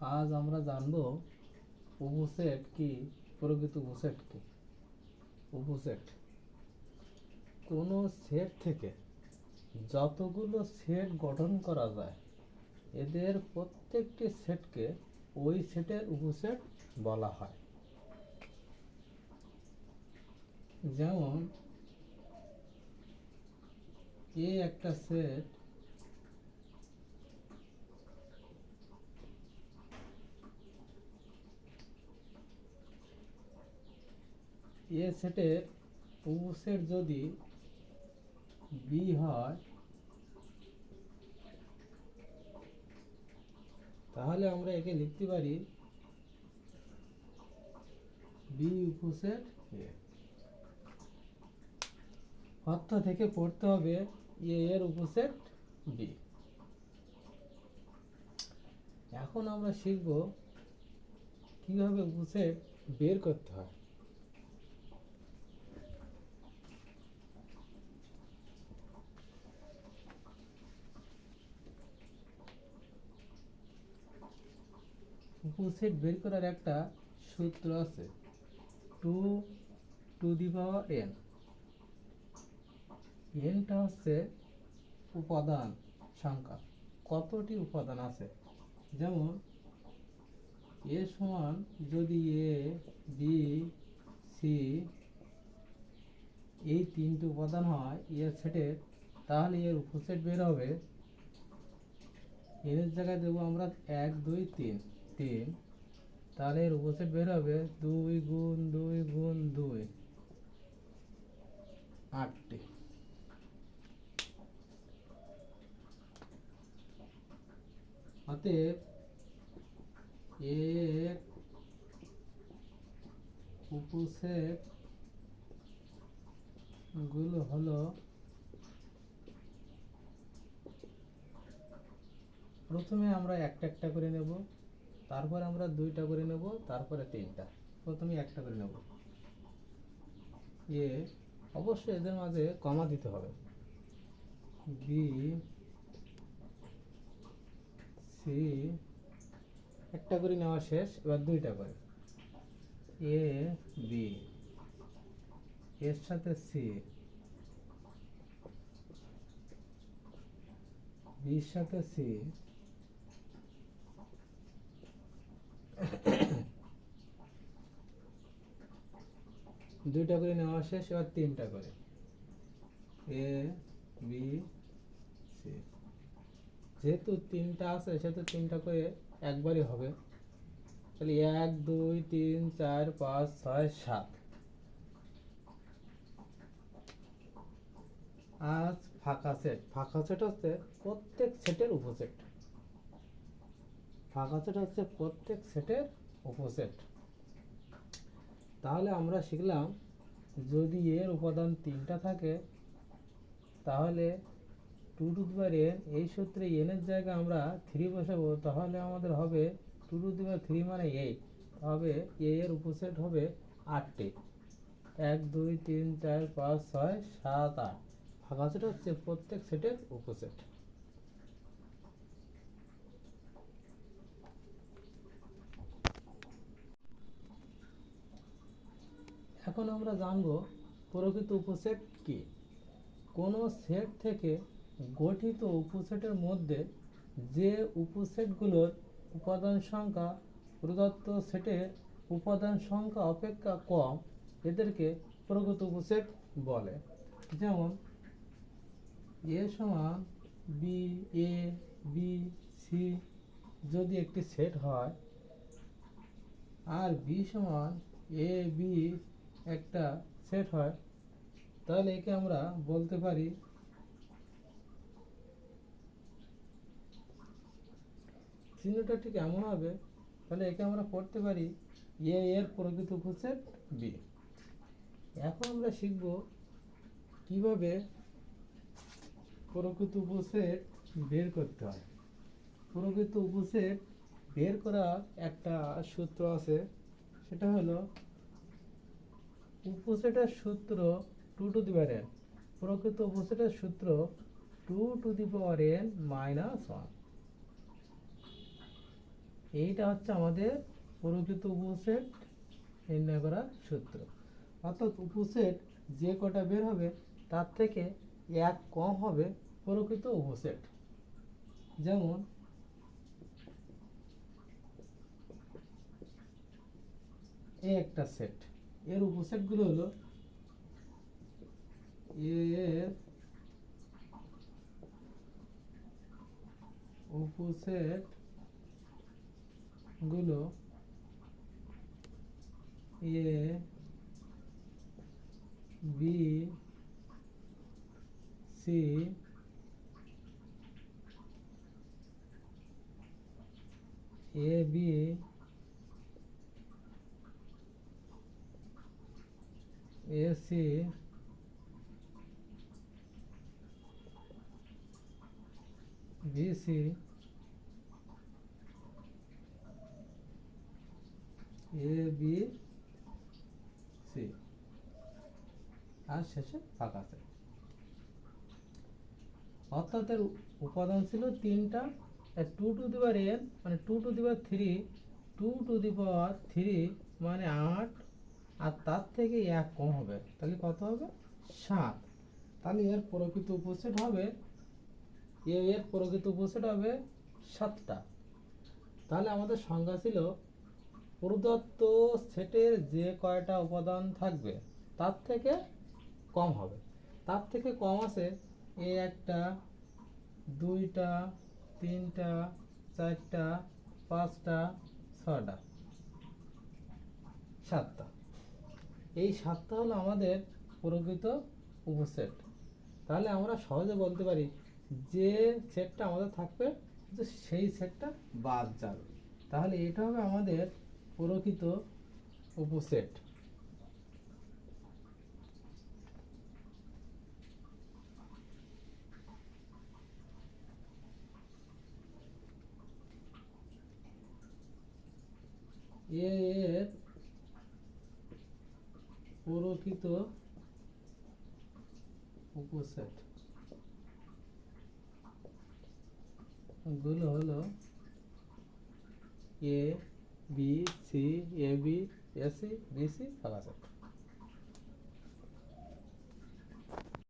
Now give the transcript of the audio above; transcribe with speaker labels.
Speaker 1: আজ আমরা জানব উপসেট কি? প্রকৃত উপসেট কি? উপসেট। কোনো সেট থেকে যতগুলো সেট গঠন করা যায়, এদের প্রত্যেকটি সেটকে ওই সেটের উপসেট বলা হয়। যেমন, এ একটা সেট এ সেটের উপসেট যদি বি হয় তাহলে আমরা একে লিখতে পারি বি উপসেট এ। অর্থ থেকে পড়তে হবে এ এর উপসেট বি। এখন আমরা শিখব কীভাবে উপসেট বের করতে হয়। উপসেট বের করার একটা সূত্র আছে। Two to the power n এনটা হচ্ছে উপাদান সংখ্যা। কতটি উপাদান আছে? যেমন এ সমান যদি এ বি সি এই তিনটি উপাদান হয় এর সেটের তাহলে এর উপসেট বের হবে। এর জায়গায় দেবো আমরা এক, দুই, তিন। তিন তাহলে এর উপসেট বের হবে দুই গুণ দুই গুণ দুই। আটটি। অতএব এর উপসেটগুলো হলো প্রথমে আমরা একটা একটা করে নেব। তারপর আমরা দুইটা করে নেব, তারপরে তিনটা। প্রথমে একটা করে নেব। এ, অবশ্যই এদের মাঝে কমা দিতে হবে। বি সি একটা করে নেওয়া শেষ, এবার দুইটা করে। এ বি এর সাথে সি বির সাথে সি দুইটা করে নেওয়া শেষ, এবার তিনটা করে। এ বি সি যেহেতু তিনটা আছে, সেহেতু তিনটা করে একবারই হবে। তাহলে এক, দুই, তিন, চার, পাঁচ, ছয়, সাত। আজ ফাঁকা সেট ফাঁকা সেট হচ্ছে প্রত্যেক সেটের উপসেট ফাঁকা হচ্ছে প্রত্যেক সেটের উপসেট তাহলে আমরা শিখলাম, যদি এর উপাদান তিনটা থাকে, তাহলে two to the power n এই সূত্রে এনের জায়গায় আমরা থ্রি বসাবো, তাহলে আমাদের হবে two to the power three মানে এইট হবে এ এর উপসেট হবে আটটি এক, দুই, তিন, চার, পাঁচ, ছয়, সাত, আট। ফাঁকা সেট হচ্ছে প্রত্যেক সেটের উপসেট এখন আমরা জানব প্রকৃত উপসেট কি? কোনো সেট থেকে গঠিত উপসেটের মধ্যে যে উপসেটগুলোর উপাদান সংখ্যা প্রদত্ত সেটের উপাদান সংখ্যা অপেক্ষা কম, এদেরকে প্রকৃত উপসেট বলে। যেমন, এ সমান বি, এ, বি, সি যদি একটি সেট হয়, আর বি সমান এ, বি একটা সেট হয়, তাহলে একে আমরা বলতে পারি চিহ্নটা ঠিক এমন হবে, তাহলে একে আমরা পড়তে পারি এ এর প্রকৃত উপসেট বি এখন আমরা শিখব কীভাবে প্রকৃত উপসেট বের করতে হয়। প্রকৃত উপসেট বের করার একটা সূত্র আছে, সেটা হলো উপসেটের সূত্র two to the power n প্রকৃত উপসেটের সূত্র two to the power n minus one এইটা হচ্ছে আমাদের প্রকৃত উপসেট নির্ণয় করার সূত্র। অর্থাৎ উপসেট যে কটা বের হবে, তার থেকে এক কম হবে প্রকৃত উপসেট। যেমন একটা সেট। এর উপসেটগুলো হলো এর উপসেটগুলো A B C A B A C B C A B C আর শেষে ফাঁকা সেট অর্থাৎ এর উপাদান ছিল তিনটা। Two to the power n মানে two to the power three two to the power three মানে আট আর তার থেকে এক কম হবে। তাহলে কত হবে? সাত। তাহলে এর প্রকৃত উপসেট হবে, এ এর প্রকৃত উপসেট হবে সাতটা। তাহলে আমাদের সংজ্ঞা ছিল, প্রদত্ত সেটের যে কয়টা উপাদান থাকবে, তার থেকে কম হবে। তার থেকে কম আছে এ একটা, দুইটা, তিনটা, চারটা, পাঁচটা ছটা সাতটা। এই সাতটা হলো আমাদের প্রকৃত উপসেট। তাহলে আমরা সহজে বলতে পারি যে সেটটা আমাদের থাকবে যে সেই সেটটা বাদ যাবে। তাহলে এটা হবে আমাদের প্রকৃত উপসেট। এ এর প্রকৃত উপসেটগুলো হলো A B C A B A C B C ফাঁকা সেট